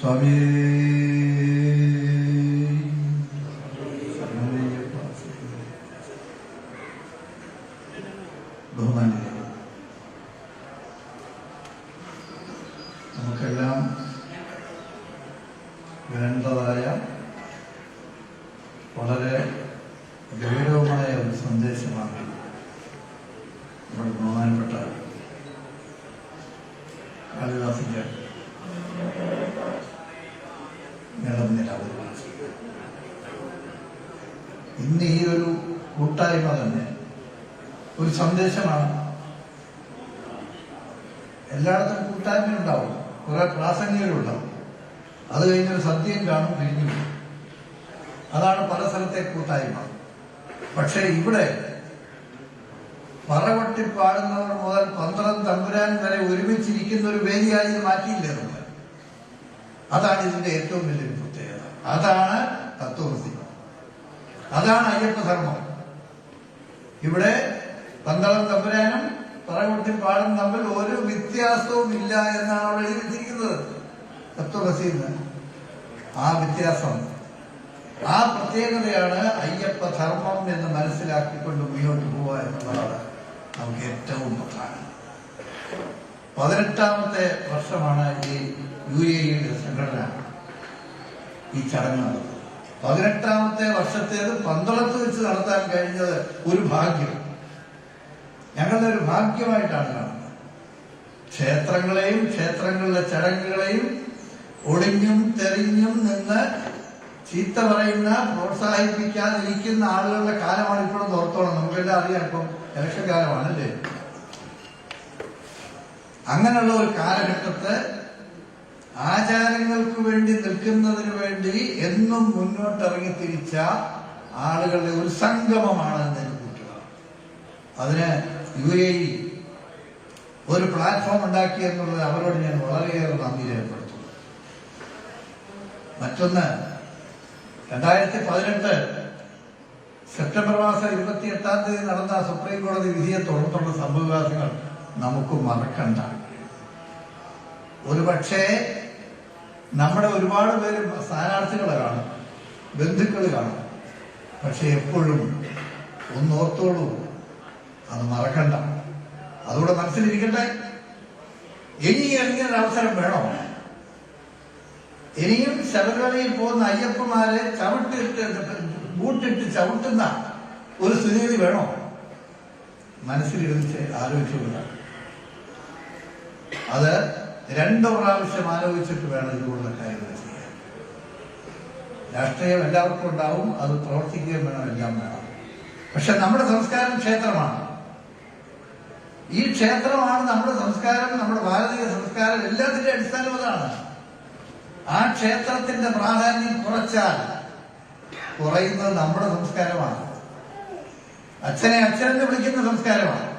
耍咪。സന്ദേശമാണ്. എല്ലായിടത്തും കൂട്ടായ്മ ഉണ്ടാവും. കുറെ പ്രാസംഗികളുണ്ടാവും അത് കഴിഞ്ഞൊരു സത്യം കാണും കഴിഞ്ഞു അതാണ് പല സ്ഥലത്തെ കൂട്ടായ്മ. പക്ഷെ ഇവിടെ പറവട്ടി പാടുന്നവർ മുതൽ പന്ത്രണ്ട് തമ്പുരാൻ വരെ ഒരുമിച്ചിരിക്കുന്ന ഒരു വേദിയായി മാറ്റിയില്ലേ നമ്മൾ അതാണ് ഇതിന്റെ ഏറ്റവും വലിയൊരു പ്രത്യേകത. അതാണ് തത്വവൃത്തി അതാണ് അയ്യപ്പധർമ്മം ഇവിടെ പന്തളം തമ്പുരാനും പറകുട്ടി പാടും തമ്മിൽ ഒരു വ്യത്യാസവും ഇല്ല എന്നാണ് അവിടെ എഴുതി വെച്ചിരിക്കുന്നത് ആ വ്യത്യാസം ആ പ്രത്യേകതയാണ് അയ്യപ്പ ധർമ്മം എന്ന് മനസ്സിലാക്കിക്കൊണ്ട് മുന്നോട്ട് പോവുക എന്നുള്ളതാണ് നമുക്ക് ഏറ്റവും പ്രധാനം. പതിനെട്ടാമത്തെ വർഷമാണ് ഈ യു എ സംഘടന ഈ ചടങ്ങ് നടത്തുന്നത് പതിനെട്ടാമത്തെ വർഷത്തേത് പന്തളത്ത് വെച്ച് നടത്താൻ കഴിഞ്ഞത് ഒരു ഭാഗ്യം. ഞങ്ങളുടെ ഒരു ഭാഗ്യമായിട്ടാണ് കാണുന്നത്. ക്ഷേത്രങ്ങളെയും ക്ഷേത്രങ്ങളിലെ ചടങ്ങുകളെയും ഒളിഞ്ഞും തെറിഞ്ഞും നിന്ന് ചീത്ത പറയുന്ന പ്രോത്സാഹിപ്പിക്കാതിരിക്കുന്ന ആളുകളുടെ കാലമാണ് ഇപ്പോഴും ഓർത്തോണം. നമുക്കെല്ലാം അറിയാം ഇപ്പം ഇലക്ഷൻ കാലമാണല്ലേ? അങ്ങനെയുള്ള ഒരു കാലഘട്ടത്തെ ആചാരങ്ങൾക്ക് വേണ്ടി നിൽക്കുന്നതിന് വേണ്ടി എന്നും മുന്നോട്ടിറങ്ങി തിരിച്ച ആളുകളുടെ ഒരു സംഗമമാണ് എന്ന് എനിക്ക് അതിന് യു എ ഇ ഒരു പ്ലാറ്റ്ഫോം ഉണ്ടാക്കി എന്നുള്ളത് അവരോട് ഞാൻ വളരെയേറെ നന്ദി രേഖപ്പെടുത്തുന്നു മറ്റൊന്ന് രണ്ടായിരത്തി പതിനെട്ട് സെപ്റ്റംബർ മാസം ഇരുപത്തി എട്ടാം തീയതി നടന്ന സുപ്രീം കോടതി വിധിയെ തുടർന്നുള്ള സംഭവവികാസങ്ങൾ നമുക്ക് മറക്കണ്ട. ഒരുപക്ഷെ നമ്മുടെ ഒരുപാട് പേര് സ്ഥാനാർത്ഥികളെ കാണും ബന്ധുക്കൾ കാണും. പക്ഷെ എപ്പോഴും ഒന്നോർത്തോളൂ അത് മറക്കണ്ട. അതുകൂടെ മനസ്സിലിരിക്കട്ടെ. ഇനി ഇങ്ങനെ ഒരു അവസരം വേണോ? ഇനിയും ശബരിമലയിൽ പോകുന്ന അയ്യപ്പന്മാരെ ചവിട്ടിട്ട് ബൂട്ടിട്ട് ചവിട്ടുന്ന ഒരു സ്ഥിതിഗതി വേണോ? മനസ്സിലിരുന്ന് ആലോചിച്ചുകൊണ്ട് അത് രണ്ടു പ്രാവശ്യം ആലോചിച്ചിട്ട് വേണം ഇതുപോലുള്ള കാര്യങ്ങൾ ചെയ്യാൻ. രാഷ്ട്രീയം എല്ലാവർക്കും ഉണ്ടാവും അത് പ്രവർത്തിക്കുകയും വേണം എല്ലാം വേണം. പക്ഷെ നമ്മുടെ സംസ്കാരം ക്ഷേത്രമാണ്. ഈ ക്ഷേത്രമാണ് നമ്മുടെ സംസ്കാരം നമ്മുടെ ഭാരതീയ സംസ്കാരം. എല്ലാത്തിന്റെ അടിസ്ഥാനം അതാണ്. ആ ക്ഷേത്രത്തിന്റെ പ്രാധാന്യം കുറച്ചാൽ കുറയുന്നത് നമ്മുടെ സംസ്കാരമാണ്. അച്ഛനെ അച്ഛനെ വിളിക്കുന്ന സംസ്കാരമാണ്.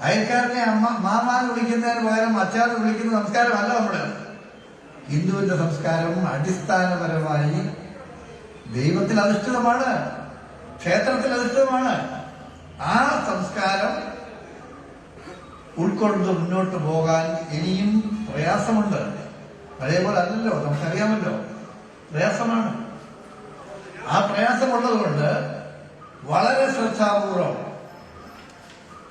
അയൽക്കാരനെ അമ്മ മാമാന്ന് വിളിക്കുന്നതിന് പകരം അച്ഛാന്ന് വിളിക്കുന്ന സംസ്കാരമല്ല നമ്മുടെ. ഹിന്ദുവിന്റെ സംസ്കാരം അടിസ്ഥാനപരമായി ദൈവത്തിൽ അധിഷ്ഠിതമാണ് ക്ഷേത്രത്തിൽ അധിഷ്ഠിതമാണ് ആ സംസ്കാരം ഉൾക്കൊണ്ട് മുന്നോട്ട് പോകാൻ ഇനിയും പ്രയാസമുണ്ട്. അതേപോലെ അല്ലല്ലോ നമുക്കറിയാമല്ലോ. പ്രയാസമാണ്. ആ പ്രയാസമുള്ളത് കൊണ്ട് വളരെ ശ്രദ്ധാപൂർവം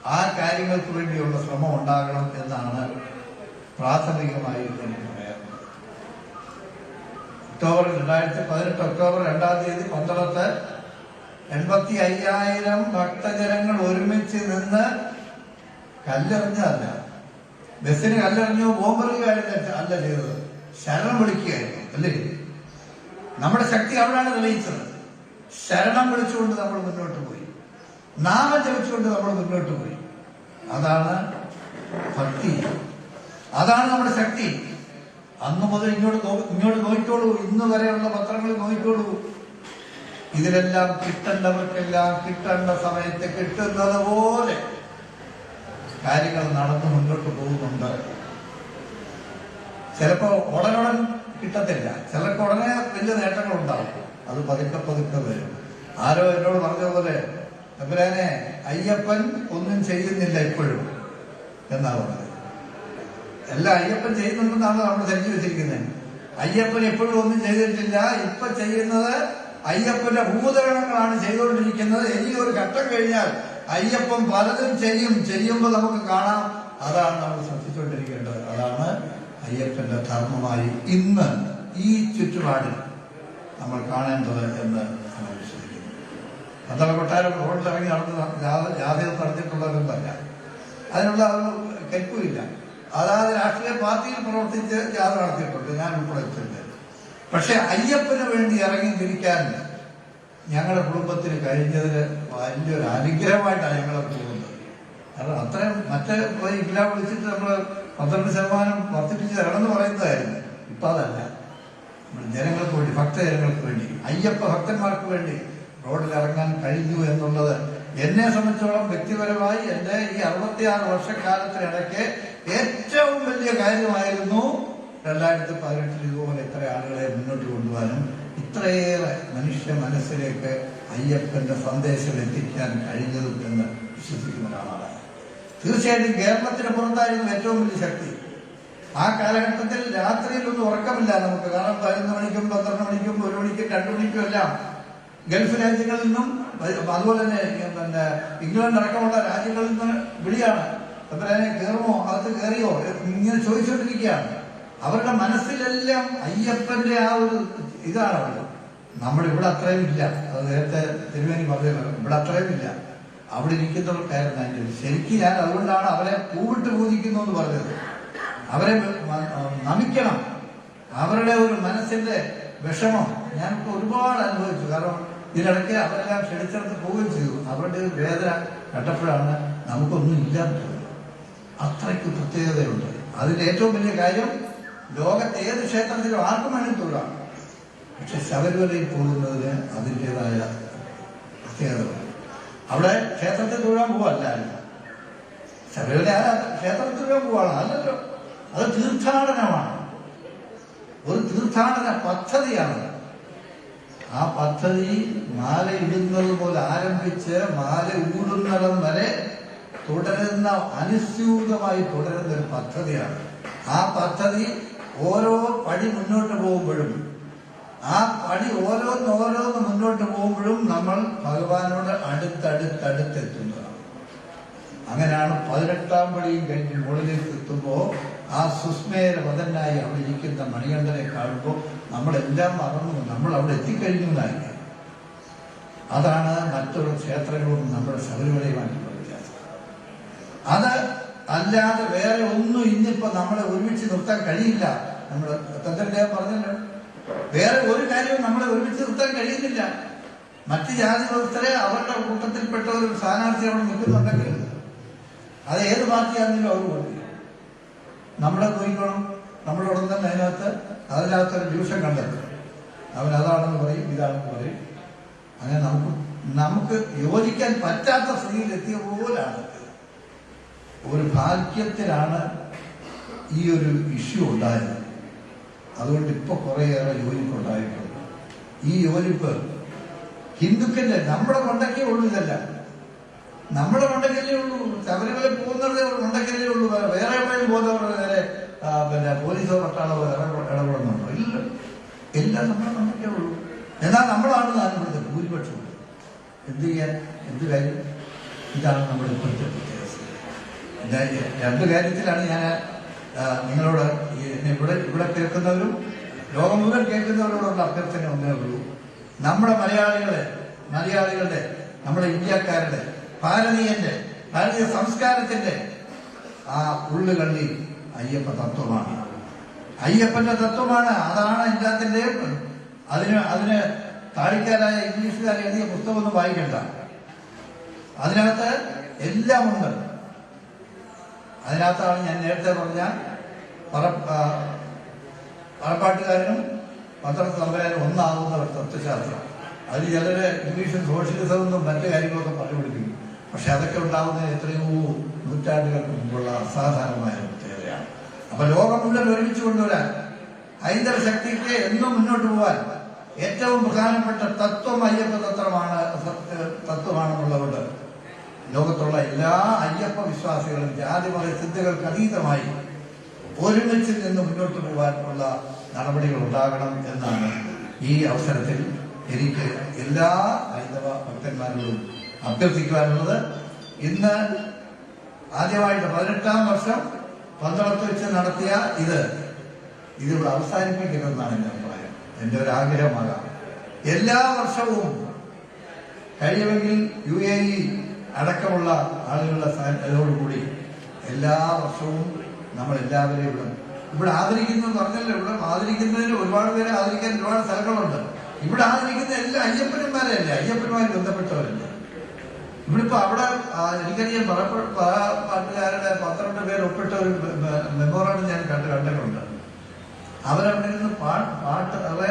ആ കാര്യങ്ങൾക്ക് വേണ്ടിയുള്ള ശ്രമം ഉണ്ടാകണം എന്നാണ് പ്രാഥമികമായി ഒക്ടോബർ രണ്ടായിരത്തി പതിനെട്ട് ഒക്ടോബർ രണ്ടാം തീയതി പന്തളത്ത് എൺപത്തി അയ്യായിരം ഭക്തജനങ്ങൾ ഒരുമിച്ച് നിന്ന് കല്ലെറിഞ്ഞതല്ല ബസ്സിന് കല്ലെറിഞ്ഞോ ബോംബെറിയുകയായിരുന്നു അല്ല ചെയ്തത്. ശരണം വിളിക്കുകയായിരുന്നു അല്ലേ? നമ്മുടെ ശക്തി അവിടെയാണ് തെളിയിച്ചത്. ശരണം വിളിച്ചുകൊണ്ട് നമ്മൾ മുന്നോട്ട് പോയി. നാമം ജപിച്ചുകൊണ്ട് നമ്മൾ മുന്നോട്ട് പോയി. അതാണ് ഭക്തി. അതാണ് നമ്മുടെ ശക്തി. അന്ന് മുതൽ ഇങ്ങോട്ട് ഇങ്ങോട്ട് നോക്കിക്കോളൂ ഇന്ന് വരെയുള്ള പത്രങ്ങൾ നോക്കിക്കോളൂ ഇതിലെല്ലാം കിട്ടേണ്ടവർക്കെല്ലാം കിട്ടേണ്ട സമയത്ത് കിട്ടുന്നത് പോലെ കാര്യങ്ങൾ നടന്നു മുന്നോട്ട് പോകുന്നുണ്ട്. ചിലപ്പോ ഉടനുടൻ കിട്ടത്തില്ല. ചിലർക്ക് ഉടനെ വലിയ നേട്ടങ്ങൾ ഉണ്ടാവും അത് പതുക്കെ പതുക്കെ വരും. ആരോ എന്നോട് പറഞ്ഞ പോലെ തമ്പുരാനെ അയ്യപ്പൻ ഒന്നും ചെയ്യുന്നില്ല ഇപ്പോഴും. എന്നാ പറഞ്ഞത്. എല്ലാം അയ്യപ്പൻ ചെയ്യുന്നുണ്ടെന്നാണ് നമ്മൾ ധരിച്ചു വെച്ചിരിക്കുന്നത്. അയ്യപ്പൻ എപ്പോഴും ഒന്നും ചെയ്തിട്ടില്ല. ഇപ്പൊ ചെയ്യുന്നത് അയ്യപ്പന്റെ ഭൂതഗണങ്ങളാണ് ചെയ്തുകൊണ്ടിരിക്കുന്നത്. ഇനി ഒരു ഘട്ടം കഴിഞ്ഞാൽ അയ്യപ്പൻ പലതും ചെയ്യും. ചെയ്യുമ്പോൾ നമുക്ക് കാണാം. അതാണ് നമ്മൾ ശ്രദ്ധിച്ചുകൊണ്ടിരിക്കേണ്ടത്. അതാണ് അയ്യപ്പന്റെ ധർമ്മമായി ഇന്ന് ഈ ചുറ്റുപാടിൽ നമ്മൾ കാണേണ്ടത് എന്ന് നമ്മൾ വിശ്വസിക്കുന്നു. അതാണ് കൊട്ടാരം റോഡിലിറങ്ങി നടന്ന് ജാഥ- ജാഥയിൽ നടത്തിയിട്ടുള്ളവരൊന്നല്ല അതിനുള്ള ഒരു കെൽപ്പുമില്ല അതായത് രാഷ്ട്രീയ പാർട്ടിയിൽ പ്രവർത്തിച്ച് ജാഥ നടത്തിയിട്ടുണ്ട്. ഞാൻ ഉൾപ്പെടെ വെച്ചിട്ടുണ്ട് പക്ഷെ അയ്യപ്പന് വേണ്ടി ഇറങ്ങി തിരിക്കാൻ ഞങ്ങളുടെ കുടുംബത്തിന് കഴിഞ്ഞതിന് വലിയൊരു അനുഗ്രഹമായിട്ടാണ് ഞങ്ങളെ പോകുന്നത്. കാരണം അത്രയും മറ്റേ ഇല്ലാ വിളിച്ചിട്ട് നമ്മൾ പന്ത്രണ്ട് ശതമാനം വർദ്ധിപ്പിച്ച് തരണമെന്ന് പറയുന്നതായിരുന്നു. ഇപ്പൊ അതല്ല. നമ്മൾ ജനങ്ങൾക്ക് വേണ്ടി ഭക്തജനങ്ങൾക്ക് വേണ്ടി അയ്യപ്പ ഭക്തന്മാർക്ക് വേണ്ടി റോഡിൽ ഇറങ്ങാൻ കഴിഞ്ഞു എന്നുള്ളത് എന്നെ സംബന്ധിച്ചോളം വ്യക്തിപരമായി എന്റെ ഈ അറുപത്തിയാറ് വർഷക്കാലത്തിനിടയ്ക്ക് ഏറ്റവും വലിയ കാര്യമായിരുന്നു രണ്ടായിരത്തി പതിനെട്ടിൽ ഇതുപോലെ ഇത്ര ആളുകളെ മുന്നോട്ട് കൊണ്ടുപോകാനും ഇത്രയേറെ മനുഷ്യ മനസ്സിലേക്ക് അയ്യപ്പന്റെ സന്ദേശം എത്തിക്കാൻ കഴിഞ്ഞതും എന്ന് വിശ്വസിക്കുന്ന ഒരാളാണ്. തീർച്ചയായിട്ടും കേരളത്തിന് പുറത്തായിരുന്നു ഏറ്റവും വലിയ ശക്തി. ആ കാലഘട്ടത്തിൽ രാത്രിയിലൊന്നും ഉറക്കമില്ല നമുക്ക്. കാരണം പതിനൊന്ന് മണിക്കും പന്ത്രണ്ട് മണിക്കും ഒരു മണിക്കും രണ്ടു മണിക്കും എല്ലാം ഗൾഫ് രാജ്യങ്ങളിൽ നിന്നും അതുപോലെ തന്നെ പിന്നെ ഇംഗ്ലണ്ട് അടക്കമുള്ള രാജ്യങ്ങളിൽ നിന്ന് വിളിയാണ്. എത്രനെ കയറുമോ അകത്ത് കയറിയോ ഇങ്ങനെ ചോദിച്ചുകൊണ്ടിരിക്കുകയാണ്. അവരുടെ മനസ്സിലെല്ലാം അയ്യപ്പന്റെ ആ ഒരു ഇതാണ് അവിടെ നമ്മുടെ ഇവിടെ അത്രയും ഇല്ല. അത് നേരത്തെ തിരുവേനി പറഞ്ഞു ഇവിടെ അത്രയും ഇല്ല. അവിടെ ഇരിക്കുന്നവർക്കായിരുന്നു അതിന്റെ. ശരിക്കും ഞാൻ അതുകൊണ്ടാണ് അവരെ പൂവിട്ട് പൂജിക്കുന്നു എന്ന് പറഞ്ഞത്. അവരെ നമിക്കണം. അവരുടെ ഒരു മനസ്സിന്റെ വിഷമം ഞാൻ ഒരുപാട് അനുഭവിച്ചു. കാരണം ഇതിനിടയ്ക്ക് അവരെല്ലാം ക്ഷണിച്ചെടുത്ത് പോവുകയും ചെയ്തു. അവരുടെ വേദന കണ്ടപ്പോഴാണ് നമുക്കൊന്നും ഇല്ലാന്ന് അത്രയ്ക്ക് പ്രത്യേകതയുണ്ട്. അതിന്റെ ഏറ്റവും വലിയ കാര്യം ലോകത്തെ ഏത് ക്ഷേത്രത്തിലും ആർക്കും വേണമെങ്കിൽ പക്ഷെ ശബരിമലയിൽ പോകുന്നതിന് അതിന്റെതായ പ്രത്യേകതകൾ അവിടെ ക്ഷേത്രത്തിൽ തൊഴാൻ പോവല്ല ശബരിമല ക്ഷേത്രത്തിൽ തൊഴാൻ പോവാണ്. അല്ലല്ലോ. അത് തീർത്ഥാടനമാണ്. ഒരു തീർത്ഥാടന പദ്ധതിയാണ്. ആ പദ്ധതി മാല ഇടുന്നത് പോലെ ആരംഭിച്ച് മാല ഊടുന്നിടം വരെ തുടരുന്ന അനുസ്യൂതമായി തുടരുന്ന ഒരു പദ്ധതിയാണ്. ആ പദ്ധതി ഓരോ പടി മുന്നോട്ട് പോകുമ്പോഴും ആ പണി ഓരോന്ന് ഓരോന്ന് മുന്നോട്ട് പോകുമ്പോഴും നമ്മൾ ഭഗവാനോട് അടുത്തടുത്തടുത്തെത്തുന്നതാണ്. അങ്ങനെയാണ് പതിനെട്ടാം പടിയും കഴിഞ്ഞ് മുകളിലേക്ക് എത്തുമ്പോൾ ആ സുസ്മേര വതനായി അവിടെ ഇരിക്കുന്ന മണികണ്ഠനെ കാണുമ്പോൾ നമ്മളെല്ലാം മറന്നു. നമ്മൾ അവിടെ എത്തിക്കഴിഞ്ഞു എന്നായി അതാണ് മറ്റുള്ള ക്ഷേത്രങ്ങളും നമ്മുടെ ശബരിമലയുമായിട്ടുള്ള വ്യത്യാസം. അത് അല്ലാതെ വേറെ ഒന്നും ഇന്നിപ്പോ നമ്മളെ ഒരുമിച്ച് നിർത്താൻ കഴിയില്ല. നമ്മൾ തന്ത്രദേവൻ പറഞ്ഞല്ലോ വേറെ ഒരു കാര്യവും നമ്മളെ ഒരുമിച്ച് നിർത്താൻ കഴിയുന്നില്ല. മറ്റ് ജാതി വ്യവസ്ഥരെ അവരുടെ കൂട്ടത്തിൽപ്പെട്ട ഒരു സ്ഥാനാർത്ഥി അവിടെ നിൽക്കുന്നുണ്ടെങ്കിൽ അത് ഏത് പാർട്ടിയാണെങ്കിലും അവർ ചെയ്യും നമ്മളെ നോക്കണം നമ്മളോട് തന്നെ അതിനകത്ത് അതിനകത്ത് ഒരു ഡിവിഷൻ കണ്ടെത്തും. അവൻ അതാണെന്ന് പറയും ഇതാണെന്ന് പറയും. അങ്ങനെ നമുക്ക് നമുക്ക് യോജിക്കാൻ പറ്റാത്ത സ്ഥിതിയിലെത്തിയ പോലാണ് ഒരു ഭാഗ്യത്തിലാണ് ഈ ഒരു ഇഷ്യൂ ഉണ്ടായത്. അതുകൊണ്ട് ഇപ്പൊ കുറേയേറെ യോജിപ്പ് ഉണ്ടായിട്ടുണ്ട്. ഈ യോജിപ്പ് ഹിന്ദുക്കളുടെ നമ്മുടെ മണ്ടക്കേ ഉള്ളൂ ഇതല്ല. നമ്മുടെ മണ്ടക്കല്ലേ ഉള്ളൂ. ശബരിമല പോകുന്നവരുടെ മണ്ടക്കല്ലേ ഉള്ളൂ. വേറെ എവിടെയും പോകുന്നവരുടെ നേരെ പിന്നെ പോലീസോ പട്ടാളോ ഇടപെ- ഇടപെടുന്നുണ്ടോ? ഇല്ല. എല്ലാം നമ്മുടെ മണ്ടക്കേ ഉള്ളൂ. എന്നാൽ നമ്മളാണ് താനും ഇവിടുത്തെ ഭൂരിപക്ഷം എന്ത് ചെയ്യാൻ? എന്ത് കാര്യം? ഇതാണ് നമ്മുടെ ഇപ്പോഴത്തെ വ്യത്യാസം. രണ്ട് കാര്യത്തിലാണ് ഞാൻ നിങ്ങളോട് ഇവിടെ ഇവിടെ കേൾക്കുന്നവരും ലോകം മുഴുവൻ കേൾക്കുന്നവരോടുള്ള അഭ്യർത്ഥന ഒന്നേ ഉള്ളൂ. നമ്മുടെ മലയാളികളെ മലയാളികളുടെ നമ്മുടെ ഇന്ത്യക്കാരുടെ ഭാരതീയന്റെ ഭാരതീയ സംസ്കാരത്തിന്റെ ആ ഉള്ളുകളിൽ അയ്യപ്പ തത്വമാണ്. അയ്യപ്പന്റെ തത്വമാണ്. അതാണ് എല്ലാത്തിന്റെ അതിന് അതിന് താടിക്കാരായ ഇംഗ്ലീഷുകാർ എഴുതിയ പുസ്തകമൊന്നും വായിക്കണ്ട. അതിനകത്ത് എല്ലാം ഉണ്ട് അതിനകത്താണ് ഞാൻ നേരത്തെ പറഞ്ഞ പറപ്പാട്ടുകാരനും പന്ത്രണ്ട് ഒന്നാകുന്ന ഒരു തത്വശാസ്ത്രം. അതിൽ ചിലര് ഇംഗ്ലീഷ് സോഷ്യലിസം എന്നും മറ്റു കാര്യങ്ങളൊക്കെ പറഞ്ഞു പിടിപ്പിക്കും പക്ഷെ അതൊക്കെ ഉണ്ടാകുന്ന എത്രയോ നൂറ്റാണ്ടുകൾക്ക് മുമ്പുള്ള അസാധാരണമായ പ്രത്യേകതയാണ്. അപ്പൊ ലോകം മുഴുവൻ ഒരുമിച്ച് കൊണ്ടുവരാൻ ഹൈന്ദവ ശക്തിക്ക് എന്നും മുന്നോട്ട് പോകാൻ ഏറ്റവും പ്രധാനപ്പെട്ട തത്വം അയ്യപ്പ തത്വമാണ് തത്വമാണെന്നുള്ളതുകൊണ്ട് ലോകത്തുള്ള എല്ലാ അയ്യപ്പ വിശ്വാസികളും ജാതി മത ചിന്തകൾക്ക് അതീതമായി ഒരുമിച്ച് നിന്ന് മുന്നോട്ട് പോകാനുള്ള നടപടികൾ ഉണ്ടാകണം എന്നാണ് ഈ അവസരത്തിൽ എനിക്ക് എല്ലാ ഹൈന്ദവ ഭക്തന്മാരോടും അഭ്യർത്ഥിക്കുവാനുള്ളത് ഇന്ന് ആദ്യമായിട്ട് പതിനെട്ടാം വർഷം പന്തളത്ത് വെച്ച് നടത്തിയ ഇത് ഇതിവിടെ അവസാനിപ്പിക്കരുതെന്നാണ് എന്റെ അഭിപ്രായം. എന്റെ ഒരു ആഗ്രഹമാകാം. എല്ലാ വർഷവും കഴിയുമെങ്കിൽ യു എ ഇ അടക്കമുള്ള ആളുകളുടെ സഹായത്തോടുകൂടി എല്ലാ വർഷവും നമ്മൾ എല്ലാവരെയും ഇവിടെ ഇവിടെ ആദരിക്കുന്നു പറഞ്ഞല്ലോ? ഇവിടെ ആദരിക്കുന്നതിന് ഒരുപാട് പേരെ ആദരിക്കാൻ ഒരുപാട് സ്ഥലങ്ങളുണ്ട്. ഇവിടെ ആദരിക്കുന്ന എല്ലാ അയ്യപ്പന്മാരല്ലേ? അയ്യപ്പന്മാരെ ബന്ധപ്പെട്ടവരല്ലേ? ഇവിടെ ഇപ്പൊ അവിടെ എനിക്കറിയാം പാട്ടുകാരുടെ പന്ത്രണ്ട് പേര് ഒപ്പിട്ട ഒരു മെമ്മോറാണ് ഞാൻ കണ്ട് കണ്ടിട്ടുണ്ട്. അവരവിടെ നിന്ന് പാട്ട് പാട്ട് അവിടെ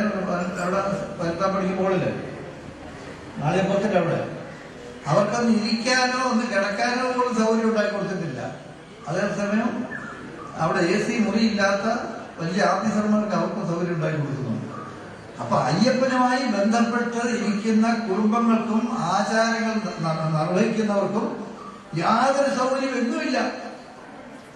പതിനെട്ടാം പടിക്ക് നാളെ പത്തിന്റെ അവിടെ. അവർക്കൊന്ന് ഇരിക്കാനോ ഒന്ന് കിടക്കാനോ പോലും സൗകര്യം ഉണ്ടാക്കി കൊടുത്തിട്ടില്ല. അതേസമയം അവിടെ എ സി മുറിയില്ലാത്ത വലിയ ആഫീസർമാർക്ക് അവർക്കും സൗകര്യം ഉണ്ടാക്കി കൊടുക്കുന്നുണ്ട്. അപ്പൊ അയ്യപ്പനുമായി ബന്ധപ്പെട്ട് ഇരിക്കുന്ന കുടുംബങ്ങൾക്കും ആചാരങ്ങൾ നിർവഹിക്കുന്നവർക്കും യാതൊരു സൗകര്യം എങ്ങുമില്ല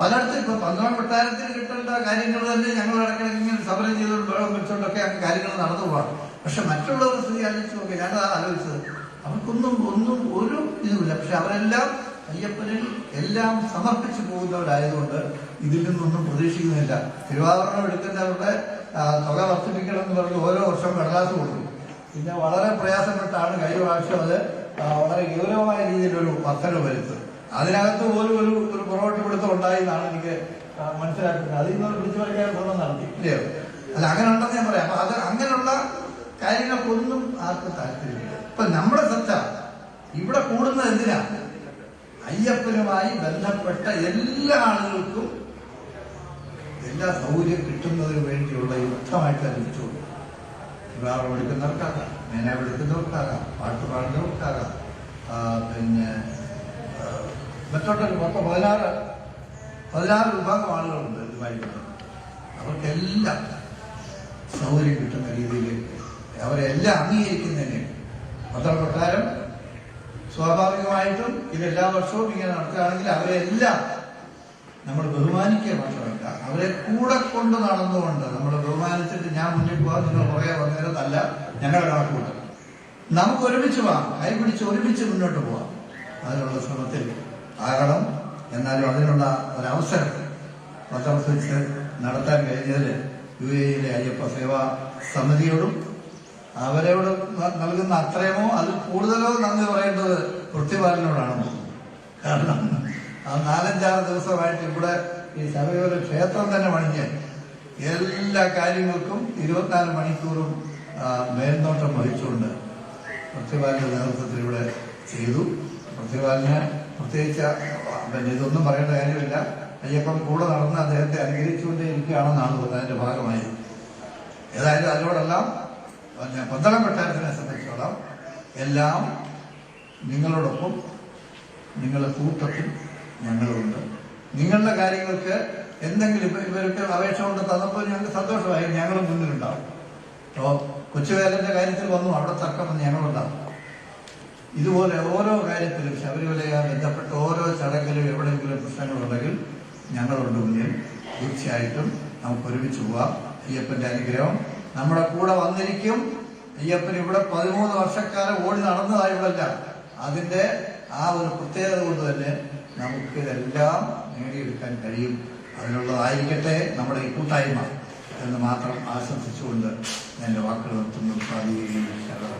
പലയിടത്തും ഇപ്പൊ പന്ത്രണ്ട് കൊട്ടാരത്തിന് കിട്ടേണ്ട കാര്യങ്ങൾ തന്നെ ഞങ്ങൾ ഇടയ്ക്കിടയ്ക്ക് ഇങ്ങനെ സമരം ചെയ്തുകൊണ്ട് വെള്ളം വെച്ചുകൊണ്ടൊക്കെ കാര്യങ്ങൾ നടന്നു പോകാം പക്ഷെ മറ്റുള്ളവർ സ്ഥിതി ആലോചിച്ച് നോക്കി ഞാനത് ആലോചിച്ചത്. അവർക്കൊന്നും ഒന്നും ഒരു ഇതുമില്ല. പക്ഷെ അവരെല്ലാം അയ്യപ്പനിൽ എല്ലാം സമർപ്പിച്ചു പോകുന്നവരായതുകൊണ്ട് ഇതിൽ നിന്നൊന്നും പ്രതീക്ഷിക്കുന്നില്ല. തിരുവാഭരണം എടുക്കുന്നവരുടെ തുക വർദ്ധിപ്പിക്കണം എന്ന് പറഞ്ഞ് ഓരോ വർഷവും കടലാസ് കൊടുക്കും. പിന്നെ വളരെ പ്രയാസപ്പെട്ടാണ് കഴിഞ്ഞ പ്രാവശ്യം അത് വളരെ ഗൗരവമായ രീതിയിലൊരു വർധന വരുത്തുന്നത് അതിനകത്ത് പോലും ഒരു ഒരു പുറകോട്ട് പിടുത്തം ഉണ്ടായി എന്നാണ് എനിക്ക് മനസ്സിലാക്കുന്നത്. അതിൽ നിന്ന് പിടിച്ചു പറിക്കാൻ ശ്രമം നടത്തി. ഇല്ലയോ അല്ല അങ്ങനെ ഉണ്ടെന്ന് ഞാൻ പറയാം. അപ്പൊ അത് അങ്ങനെയുള്ള കാര്യങ്ങൾക്കൊന്നും ആർക്കും താല്പര്യമില്ല. ഇപ്പൊ നമ്മുടെ സത്ത ഇവിടെ കൂടുന്നത് എന്തിനാ അയ്യപ്പനുമായി ബന്ധപ്പെട്ട എല്ലാ ആളുകൾക്കും എല്ലാ സൗകര്യം കിട്ടുന്നതിന് വേണ്ടിയുള്ള യുദ്ധമായിട്ട് അനുഭവിച്ചുള്ളൂ വിവാഹം എടുക്കുന്നവർക്കാകാം മേനാവ് എടുക്കുന്നവർക്കാകാം പാട്ട് പാടുന്നവർക്കാകാം പിന്നെ മറ്റോട്ടൊരു പത്ത് പതിനാറ് പതിനാറ് വിഭാഗം ആളുകളുണ്ട് ഇതുമായി. അവർക്കെല്ലാം സൗകര്യം കിട്ടുന്ന രീതിയിൽ അവരെ എല്ലാം അംഗീകരിക്കുന്നതിന് പത്ര സ്വാഭാവികമായിട്ടും ഇത് എല്ലാ വർഷവും ഇങ്ങനെ നടക്കുകയാണെങ്കിൽ അവരെ എല്ലാം നമ്മൾ ബഹുമാനിക്കുക മാത്രമല്ല അവരെ കൂടെ കൊണ്ട് നടന്നുകൊണ്ട് നമ്മൾ ബഹുമാനിച്ചിട്ട് ഞാൻ മുന്നിൽ പോകാൻ നിങ്ങൾ പുറകെ വന്നേരത്തല്ല ഞങ്ങളുടെ കണക്കൂട്ടം നമുക്ക് ഒരുമിച്ച് പോവാം കൈ പിടിച്ച് ഒരുമിച്ച് മുന്നോട്ട് പോവാം അതിനുള്ള ശ്രമത്തിൽ ആകണം. എന്നാലും അതിനുള്ള ഒരവസരം പത്രം നടത്താൻ കഴിഞ്ഞതിൽ യു എയിലെ അയ്യപ്പ സേവാ സമിതിയോടും അവരോട് നൽകുന്ന അത്രയുമോ? അതിൽ കൂടുതലോ നന്ദി പറയേണ്ടത് പൃഥ്വിപാലനോടാണ് കാരണം ആ നാലഞ്ചാറ് ദിവസമായിട്ട് ഇവിടെ ഈ ശബരിമല ക്ഷേത്രം തന്നെ പണിഞ്ഞ് എല്ലാ കാര്യങ്ങൾക്കും ഇരുപത്തിനാല് മണിക്കൂറും മേൽനോട്ടം വഹിച്ചുകൊണ്ട് പൃഥ്വിപാലിന്റെ നേതൃത്വത്തിൽ ഇവിടെ ചെയ്തു. പൃഥ്വിപാലിന് പ്രത്യേകിച്ച് പിന്നെ ഇതൊന്നും പറയേണ്ട കാര്യമില്ല. അയ്യപ്പം കൂടെ നടന്ന് അദ്ദേഹത്തെ അനുകരിച്ചുകൊണ്ടേ ഇരിക്കുകയാണെന്നാണ് അതിന്റെ ഭാഗമായി. ഏതായാലും അതിനോടെല്ലാം പന്തളം കൊട്ടാരത്തിനെ സംബന്ധിച്ചോളം എല്ലാം നിങ്ങളോടൊപ്പം നിങ്ങളുടെ കൂട്ടത്തിൽ ഞങ്ങളുണ്ട്. നിങ്ങളുടെ കാര്യങ്ങൾക്ക് എന്തെങ്കിലും ഇവർക്ക് അപേക്ഷ കൊണ്ട് തന്നപ്പോൾ ഞങ്ങൾക്ക് സന്തോഷമായി ഞങ്ങളും മുന്നിലുണ്ടാവും. അപ്പോൾ കൊച്ചുവേലന്റെ കാര്യത്തിൽ വന്നു അവിടെ തർക്കം ഞങ്ങളുണ്ടാവും ഇതുപോലെ ഓരോ കാര്യത്തിലും ശബരിമലയാൽ ബന്ധപ്പെട്ട ഓരോ ചടങ്ങിലും എവിടെയെങ്കിലും പ്രശ്നങ്ങളുണ്ടെങ്കിൽ ഞങ്ങളുണ്ട് മുന്നിൽ. തീർച്ചയായിട്ടും നമുക്ക് ഒരുമിച്ച് പോവാം. അയ്യപ്പന്റെ അനുഗ്രഹം. നമ്മുടെ കൂടെ വന്നിരിക്കും. അയ്യപ്പൻ ഇവിടെ പതിമൂന്ന് വർഷക്കാലം ഓടി നടന്നതായുള്ളല്ല അതിന്റെ ആ ഒരു പ്രത്യേകത കൊണ്ട് തന്നെ നമുക്ക് ഇതെല്ലാം നേടിയെടുക്കാൻ കഴിയും. അതിനുള്ളതായിരിക്കട്ടെ നമ്മുടെ ഈ കൂട്ടായ്മ എന്ന് മാത്രം ആശംസിച്ചുകൊണ്ട് എന്റെ വാക്കുകൾ നിർത്തുന്നു.